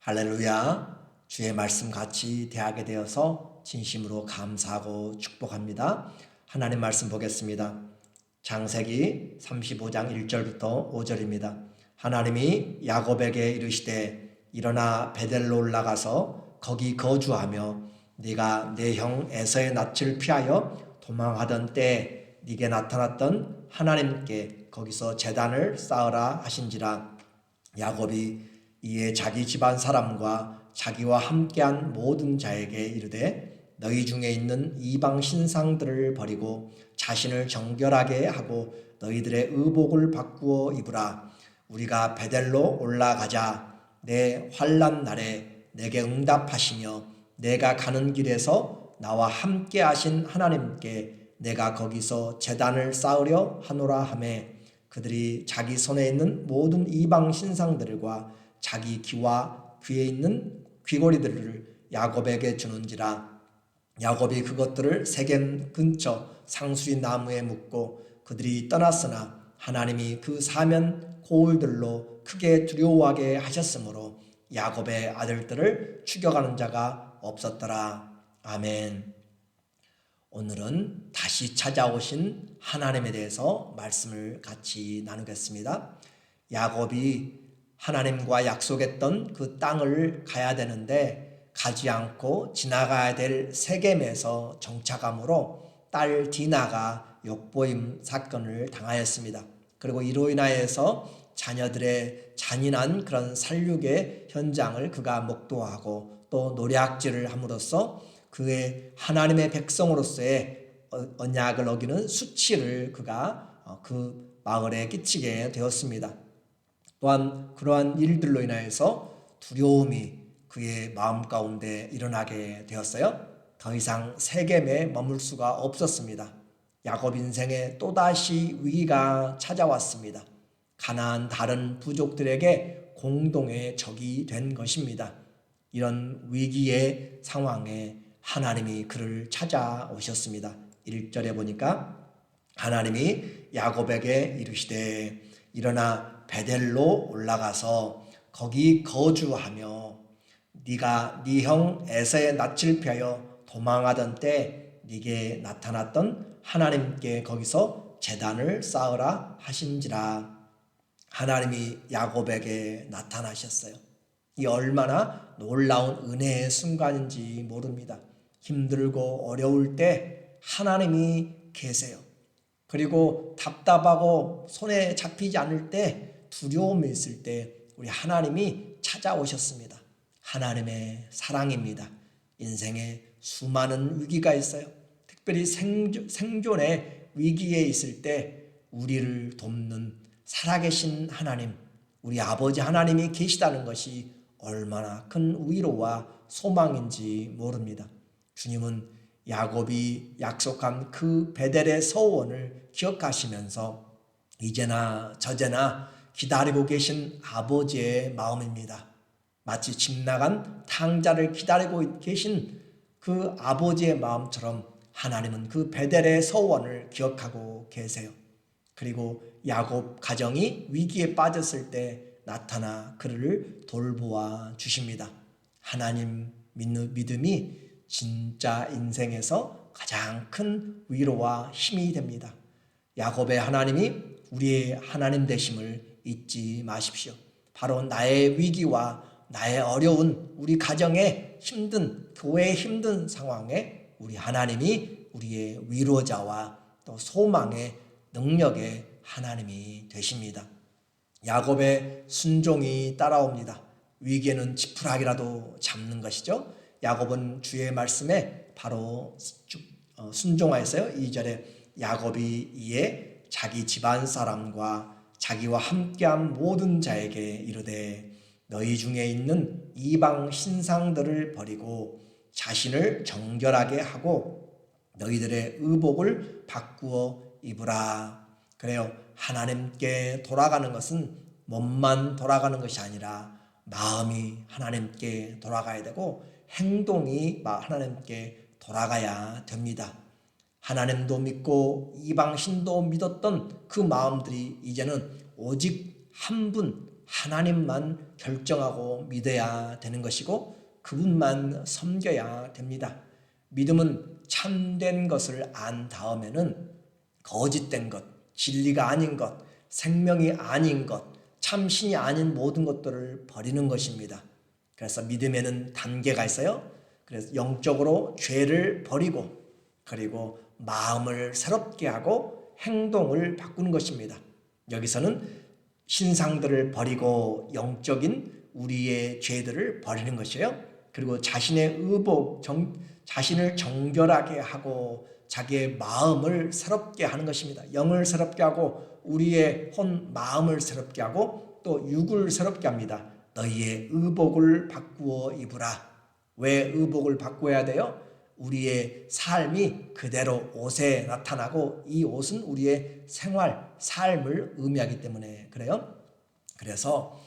할렐루야. 주의 말씀 같이 대하게 되어서 진심으로 감사하고 축복합니다. 하나님 말씀 보겠습니다. 장세기 35장 1절부터 5절입니다. 하나님이 야곱에게 이르시되 일어나 베델로 올라가서 거기 거주하며 네가 내 형 에서의 낯을 피하여 도망하던 때에 네게 나타났던 하나님께 거기서 제단을 쌓으라 하신지라 야곱이 이에 자기 집안 사람과 자기와 함께한 모든 자에게 이르되 너희 중에 있는 이방 신상들을 버리고 자신을 정결하게 하고 너희들의 의복을 바꾸어 입으라. 우리가 베델로 올라가자. 내 환란 날에 내게 응답하시며 내가 가는 길에서 나와 함께 하신 하나님께 내가 거기서 제단을 쌓으려 하노라 하매 그들이 자기 손에 있는 모든 이방 신상들과 자기 귀와 귀에 있는 귀고리들을 야곱에게 주는지라 야곱이 그것들을 세겜 근처 상수리 나무에 묶고 그들이 떠났으나 하나님이 그 사면 고울들로 크게 두려워하게 하셨으므로 야곱의 아들들을 죽여가는 자가 없었더라. 아멘. 오늘은 다시 찾아오신 하나님에 대해서 말씀을 같이 나누겠습니다. 야곱이 하나님과 약속했던 그 땅을 가야 되는데 가지 않고 지나가야 될 세겜에서 정착함으로 딸 디나가 욕보임 사건을 당하였습니다. 그리고 이로 인하여서 자녀들의 잔인한 그런 살육의 현장을 그가 목도하고 또 노략질을 함으로써 그의 하나님의 백성으로서의 어, 언약을 어기는 수치를 그가 어, 그 마을에 끼치게 되었습니다. 또한 그러한 일들로 인하여서 두려움이 그의 마음 가운데 일어나게 되었어요. 더 이상 세겜에 머물 수가 없었습니다. 야곱 인생에 또다시 위기가 찾아왔습니다. 가나안 다른 부족들에게 공동의 적이 된 것입니다. 이런 위기의 상황에 하나님이 그를 찾아오셨습니다. 1절에 보니까 하나님이 야곱에게 이르시되 일어나 베델로 올라가서 거기 거주하며 네가 네 형 에서의 낯을 피하여 도망하던 때 네게 나타났던 하나님께 거기서 제단을 쌓으라 하신지라 하나님이 야곱에게 나타나셨어요. 이 얼마나 놀라운 은혜의 순간인지 모릅니다. 힘들고 어려울 때 하나님이 계세요. 그리고 답답하고 손에 잡히지 않을 때 두려움이 있을 때 우리 하나님이 찾아오셨습니다. 하나님의 사랑입니다. 인생에 수많은 위기가 있어요. 특별히 생존, 생존의 위기에 있을 때 우리를 돕는 살아계신 하나님, 우리 아버지 하나님이 계시다는 것이 얼마나 큰 위로와 소망인지 모릅니다. 주님은 야곱이 약속한 그 베델의 서원을 기억하시면서 이제나 저제나 기다리고 계신 아버지의 마음입니다. 마치 집 나간 탕자를 기다리고 계신 그 아버지의 마음처럼 하나님은 그 베델의 서원을 기억하고 계세요. 그리고 야곱 가정이 위기에 빠졌을 때 나타나 그를 돌보아 주십니다. 하나님 믿음이 진짜 인생에서 가장 큰 위로와 힘이 됩니다. 야곱의 하나님이 우리의 하나님 되심을 잊지 마십시오. 바로 나의 위기와 나의 어려운 우리 가정의 힘든 교회의 힘든 상황에 우리 하나님이 우리의 위로자와 또 소망의 능력의 하나님이 되십니다. 야곱의 순종이 따라옵니다. 위기에는 지푸라기라도 잡는 것이죠. 야곱은 주의 말씀에 바로 어, 순종하였어요. 2절에 야곱이 이에 자기 집안 사람과 자기와 함께한 모든 자에게 이르되 너희 중에 있는 이방 신상들을 버리고 자신을 정결하게 하고 너희들의 의복을 바꾸어 입으라. 그래요. 하나님께 돌아가는 것은 몸만 돌아가는 것이 아니라 마음이 하나님께 돌아가야 되고 행동이 하나님께 돌아가야 됩니다. 하나님도 믿고 이방신도 믿었던 그 마음들이 이제는 오직 한 분 하나님만 결정하고 믿어야 되는 것이고 그분만 섬겨야 됩니다. 믿음은 참된 것을 안 다음에는 거짓된 것, 진리가 아닌 것, 생명이 아닌 것, 참신이 아닌 모든 것들을 버리는 것입니다. 그래서 믿음에는 단계가 있어요. 그래서 영적으로 죄를 버리고 그리고 마음을 새롭게 하고 행동을 바꾸는 것입니다. 여기서는 신상들을 버리고 영적인 우리의 죄들을 버리는 것이에요. 그리고 자신의 의복, 정, 자신을 정결하게 하고 자기의 마음을 새롭게 하는 것입니다. 영을 새롭게 하고 우리의 혼 마음을 새롭게 하고 또 육을 새롭게 합니다. 너희의 의복을 바꾸어 입으라. 왜 의복을 바꿔야 돼요? 우리의 삶이 그대로 옷에 나타나고 이 옷은 우리의 생활, 삶을 의미하기 때문에 그래요. 그래서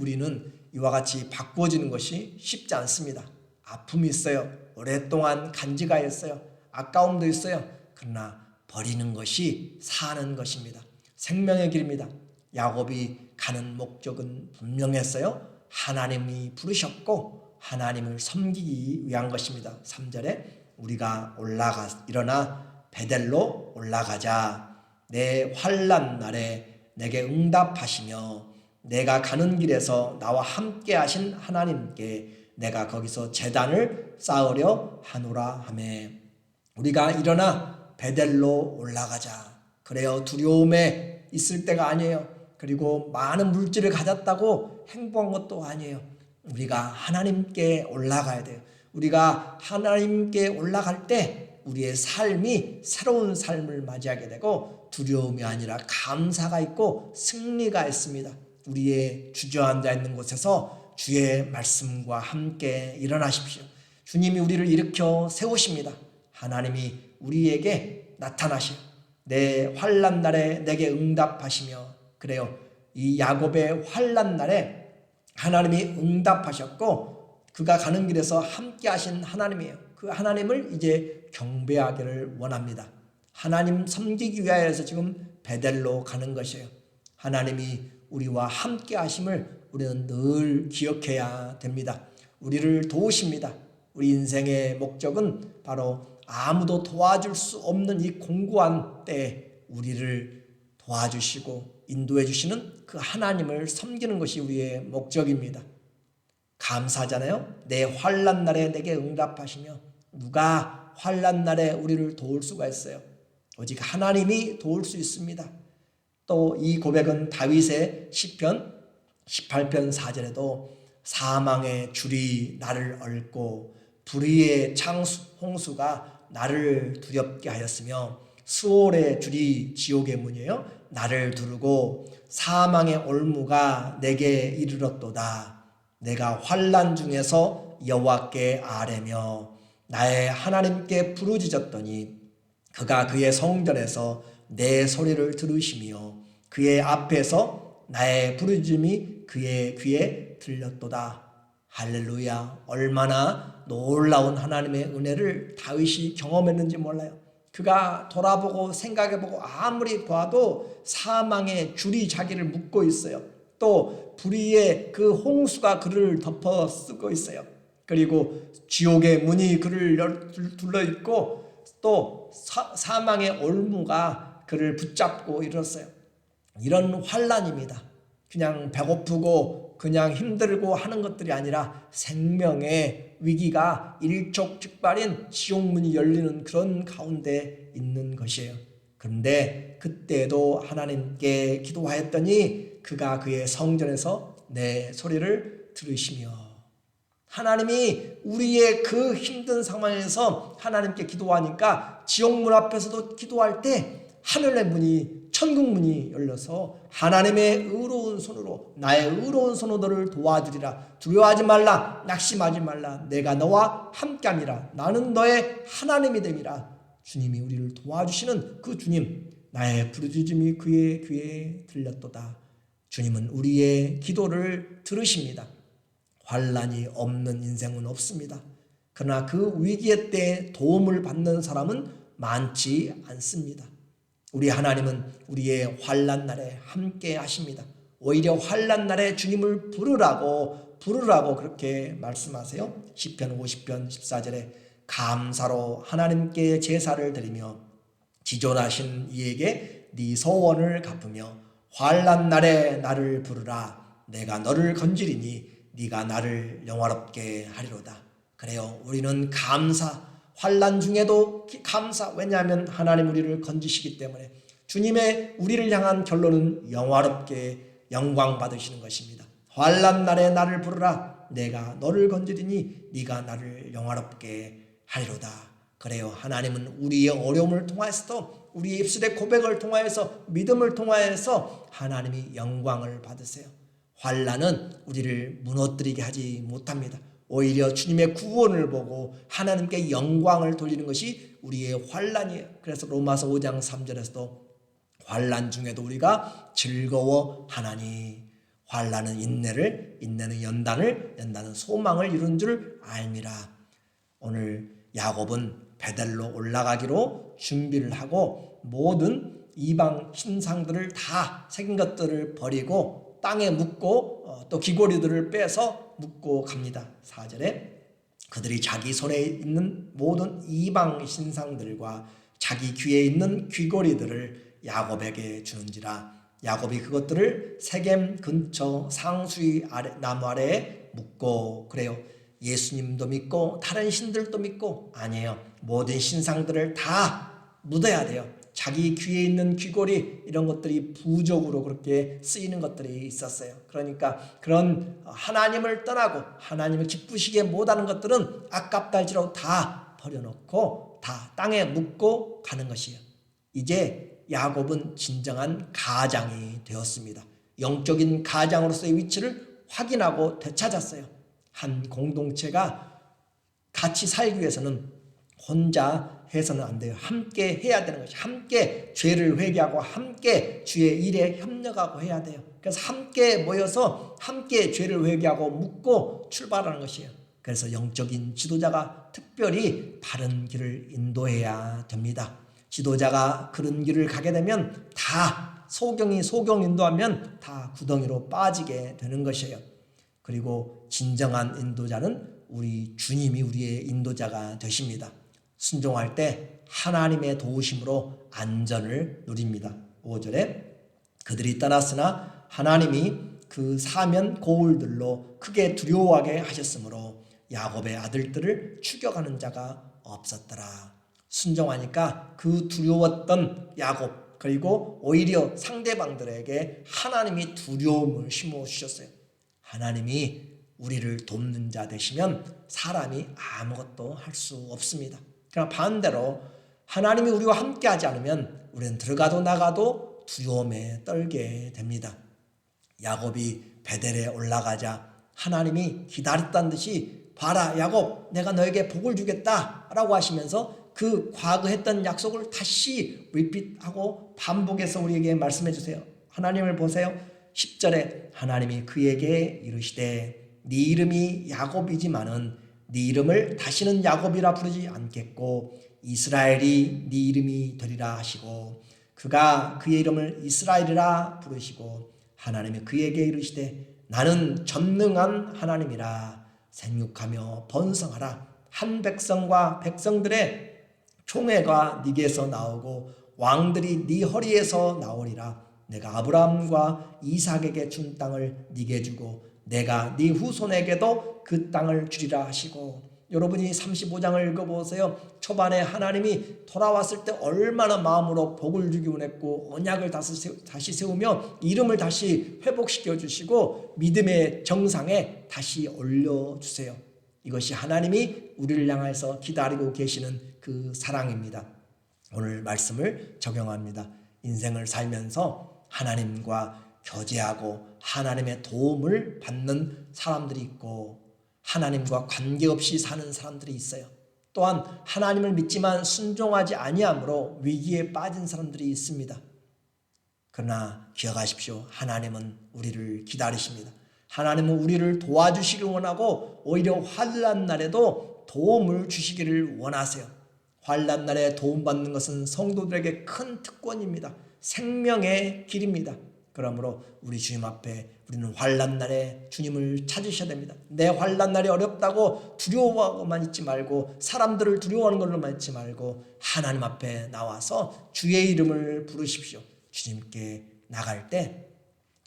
우리는 이와 같이 바꾸어지는 것이 쉽지 않습니다. 아픔이 있어요. 오랫동안 간지가 있어요. 아까움도 있어요. 그러나 버리는 것이 사는 것입니다. 생명의 길입니다. 야곱이 가는 목적은 분명했어요. 하나님이 부르셨고 하나님을 섬기기 위한 것입니다. 3절에 우리가 올라가 일어나 베델로 올라가자. 내 환난 날에 내게 응답하시며 내가 가는 길에서 나와 함께 하신 하나님께 내가 거기서 재단을 쌓으려 하노라 하매 우리가 일어나 베델로 올라가자. 그래요. 두려움에 있을 때가 아니에요. 그리고 많은 물질을 가졌다고 행복한 것도 아니에요. 우리가 하나님께 올라가야 돼요. 우리가 하나님께 올라갈 때 우리의 삶이 새로운 삶을 맞이하게 되고 두려움이 아니라 감사가 있고 승리가 있습니다. 우리의 주저앉아 있는 곳에서 주의 말씀과 함께 일어나십시오. 주님이 우리를 일으켜 세우십니다. 하나님이 우리에게 나타나시오. 내 환란 날에 내게 응답하시며 그래요. 이 야곱의 환란 날에 하나님이 응답하셨고 그가 가는 길에서 함께 하신 하나님이에요. 그 하나님을 이제 경배하기를 원합니다. 하나님 섬기기 위하여서 지금 베델로 가는 것이에요. 하나님이 우리와 함께 하심을 우리는 늘 기억해야 됩니다. 우리를 도우십니다. 우리 인생의 목적은 바로 아무도 도와줄 수 없는 이 공고한 때에 우리를 도와주시고 인도해 주시는 그 하나님을 섬기는 것이 우리의 목적입니다. 감사하잖아요. 내 환란 날에 내게 응답하시며 누가 환란 날에 우리를 도울 수가 있어요. 오직 하나님이 도울 수 있습니다. 또 이 고백은 다윗의 시편 18편 4절에도 사망의 줄이 나를 얽고 불의의 창수 홍수가 나를 두렵게 하였으며 수월의 줄이 지옥의 문이에요. 나를 두르고 사망의 올무가 내게 이르렀도다. 내가 환란 중에서 여호와께 아뢰며 나의 하나님께 부르짖었더니 그가 그의 성전에서 내 소리를 들으시며 그의 앞에서 나의 부르짖음이 그의 귀에 들렸도다. 할렐루야. 얼마나 놀라운 하나님의 은혜를 다윗이 경험했는지 몰라요. 그가 돌아보고 생각해보고 아무리 봐도 사망의 줄이 자기를 묶고 있어요. 또 불의의 그 홍수가 그를 덮어 쓰고 있어요. 그리고 지옥의 문이 그를 둘러 있고 또 사, 망의 올무가 그를 붙잡고 이뤘어요. 이런 환란입니다. 그냥 배고프고 그냥 힘들고 하는 것들이 아니라 생명의 위기가 일촉즉발인 지옥문이 열리는 그런 가운데 있는 것이에요. 그런데 그때도 하나님께 기도하였더니 그가 그의 성전에서 내 소리를 들으시며 하나님이 우리의 그 힘든 상황에서 하나님께 기도하니까 지옥문 앞에서도 기도할 때 하늘의 문이 천국 문이 열려서 하나님의 의로운 손으로 나의 의로운 손으로 너를 도와주리라. 두려워하지 말라 낙심하지 말라. 내가 너와 함께함이라. 나는 너의 하나님이 됨이라. 주님이 우리를 도와주시는 그 주님 나의 부르짖음이 그의 귀에 들렸도다. 주님은 우리의 기도를 들으십니다. 환란이 없는 인생은 없습니다. 그러나 그 위기의 때 도움을 받는 사람은 많지 않습니다 우리 하나님은 우리의 환란 날에 함께 하십니다. 오히려 환란 날에 주님을 부르라고 부르라고 그렇게 말씀하세요. 시편 50편 14절에 감사로 하나님께 제사를 드리며 지존하신 이에게 네 소원을 갚으며 환란 날에 나를 부르라 내가 너를 건지리니 네가 나를 영화롭게 하리로다. 그래요. 우리는 감사 환란 중에도 감사 왜냐하면 하나님 우리를 건지시기 때문에 주님의 우리를 향한 결론은 영화롭게 영광 받으시는 것입니다. 환란 날에 나를 부르라 내가 너를 건지리니 네가 나를 영화롭게 하리로다. 그래요. 하나님은 우리의 어려움을 통하여서도 우리의 입술의 고백을 통하여서 믿음을 통하여서 하나님이 영광을 받으세요. 환란은 우리를 무너뜨리게 하지 못합니다. 오히려 주님의 구원을 보고 하나님께 영광을 돌리는 것이 우리의 환란이에요. 그래서 로마서 5장 3절에서도 환란 중에도 우리가 즐거워 하나니 환란은 인내를 인내는 연단을 연단은 소망을 이룬 줄 알미라. 오늘 야곱은 베델로 올라가기로 준비를 하고 모든 이방 신상들을 다 새긴 것들을 버리고 땅에 묻고 어, 또 귀고리들을 빼서 묻고 갑니다. 4절에 그들이 자기 손에 있는 모든 이방 신상들과 자기 귀에 있는 귀고리들을 야곱에게 주는지라 야곱이 그것들을 세겜 근처 상수리 아래, 나무 아래에 묻고 그래요. 예수님도 믿고 다른 신들도 믿고 아니에요. 모든 신상들을 다 묻어야 돼요. 자기 귀에 있는 귀골이 이런 것들이 부적으로 그렇게 쓰이는 것들이 있었어요. 그러니까 그런 하나님을 떠나고 하나님을 기쁘시게 못하는 것들은 아깝다 할지라도 다 버려놓고 다 땅에 묻고 가는 것이에요. 이제 야곱은 진정한 가장이 되었습니다. 영적인 가장으로서의 위치를 확인하고 되찾았어요. 한 공동체가 같이 살기 위해서는 혼자 해서는 안 돼요. 함께 해야 되는 것이 함께 죄를 회개하고 함께 주의 일에 협력하고 해야 돼요. 그래서 함께 모여서 함께 죄를 회개하고 묻고 출발하는 것이에요. 그래서 영적인 지도자가 특별히 바른 길을 인도해야 됩니다. 지도자가 그런 길을 가게 되면 다 소경이 소경 인도하면 다 구덩이로 빠지게 되는 것이에요. 그리고 진정한 인도자는 우리 주님이 우리의 인도자가 되십니다. 순종할 때 하나님의 도우심으로 안전을 누립니다. 5절에 그들이 떠났으나 하나님이 그 사면 고울들로 크게 두려워하게 하셨으므로 야곱의 아들들을 추격하는 자가 없었더라. 순종하니까 그 두려웠던 야곱 그리고 오히려 상대방들에게 하나님이 두려움을 심어 주셨어요. 하나님이 우리를 돕는 자 되시면 사람이 아무것도 할 수 없습니다. 그러나 반대로 하나님이 우리와 함께 하지 않으면 우리는 들어가도 나가도 두려움에 떨게 됩니다. 야곱이 베델에 올라가자 하나님이 기다렸다는 듯이 봐라 야곱 내가 너에게 복을 주겠다라고 하시면서 그 과거 했던 약속을 다시 리핏하고 반복해서 우리에게 말씀해 주세요. 하나님을 보세요. 10절에 하나님이 그에게 이르시되 네 이름이 야곱이지만은 네 이름을 다시는 야곱이라 부르지 않겠고 이스라엘이 네 이름이 되리라 하시고 그가 그의 이름을 이스라엘이라 부르시고 하나님이 그에게 이르시되 나는 전능한 하나님이라 생육하며 번성하라. 한 백성과 백성들의 총회가 네게서 나오고 왕들이 네 허리에서 나오리라. 내가 아브라함과 이삭에게 준 땅을 네게 주고 내가 네 후손에게도 그 땅을 주리라 하시고 여러분이 35장을 읽어보세요. 초반에 하나님이 돌아왔을 때 얼마나 마음으로 복을 주기 원했고 언약을 다시 세우며 이름을 다시 회복시켜 주시고 믿음의 정상에 다시 올려주세요. 이것이 하나님이 우리를 향해서 기다리고 계시는 그 사랑입니다. 오늘 말씀을 적용합니다. 인생을 살면서 하나님과 교제하고 하나님의 도움을 받는 사람들이 있고 하나님과 관계없이 사는 사람들이 있어요. 또한 하나님을 믿지만 순종하지 아니함으로 위기에 빠진 사람들이 있습니다. 그러나 기억하십시오. 하나님은 우리를 기다리십니다. 하나님은 우리를 도와주시길 원하고 오히려 환란 날에도 도움을 주시기를 원하세요. 환란 날에 도움받는 것은 성도들에게 큰 특권입니다. 생명의 길입니다. 그러므로 우리 주님 앞에 우리는 환란 날에 주님을 찾으셔야 됩니다. 내 환란 날이 어렵다고 두려워하고만 있지 말고 사람들을 두려워하는 걸로만 있지 말고 하나님 앞에 나와서 주의 이름을 부르십시오. 주님께 나갈 때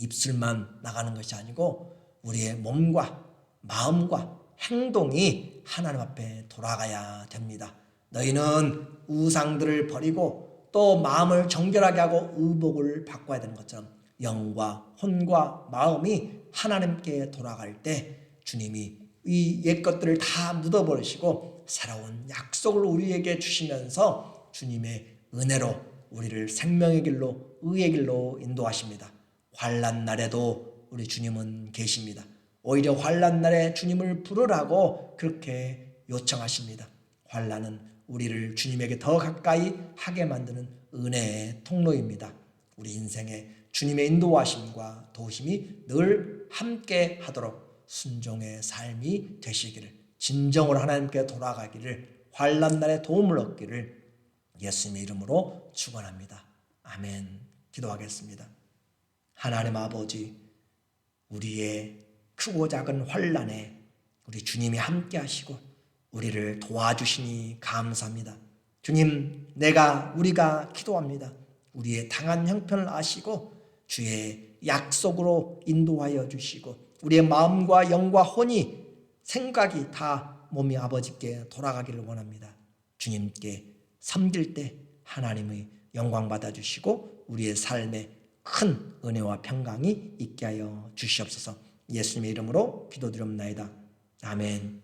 입술만 나가는 것이 아니고 우리의 몸과 마음과 행동이 하나님 앞에 돌아가야 됩니다. 너희는 우상들을 버리고 또 마음을 정결하게 하고 의복을 바꿔야 되는 것처럼 영과 혼과 마음이 하나님께 돌아갈 때 주님이 이 옛 것들을 다 묻어버리시고 새로운 약속을 우리에게 주시면서 주님의 은혜로 우리를 생명의 길로 의의 길로 인도하십니다. 환란 날에도 우리 주님은 계십니다. 오히려 환란 날에 주님을 부르라고 그렇게 요청하십니다. 환란은 우리를 주님에게 더 가까이 하게 만드는 은혜의 통로입니다. 우리 인생에 주님의 인도하심과 도심이 늘 함께 하도록 순종의 삶이 되시기를 진정으로 하나님께 돌아가기를 환란 날에 도움을 얻기를 예수님의 이름으로 축원합니다. 아멘. 기도하겠습니다. 하나님 아버지 우리의 크고 작은 환란에 우리 주님이 함께 하시고 우리를 도와주시니 감사합니다. 주님, 내가 우리가 기도합니다. 우리의 당한 형편을 아시고 주의 약속으로 인도하여 주시고 우리의 마음과 영과 혼이 생각이 다 몸이 아버지께 돌아가기를 원합니다. 주님께 섬길 때 하나님의 영광 받아 주시고 우리의 삶에 큰 은혜와 평강이 있게 하여 주시옵소서. 예수님의 이름으로 기도드립나이다. 아멘.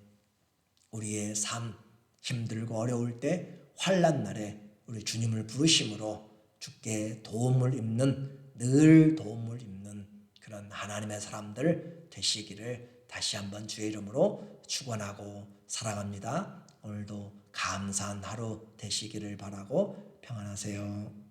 우리의 삶 힘들고 어려울 때 환란 날에 우리 주님을 부르심으로 주께 도움을 입는 늘 도움을 입는 그런 하나님의 사람들 되시기를 다시 한번 주의 이름으로 축원하고 사랑합니다. 오늘도 감사한 하루 되시기를 바라고 평안하세요.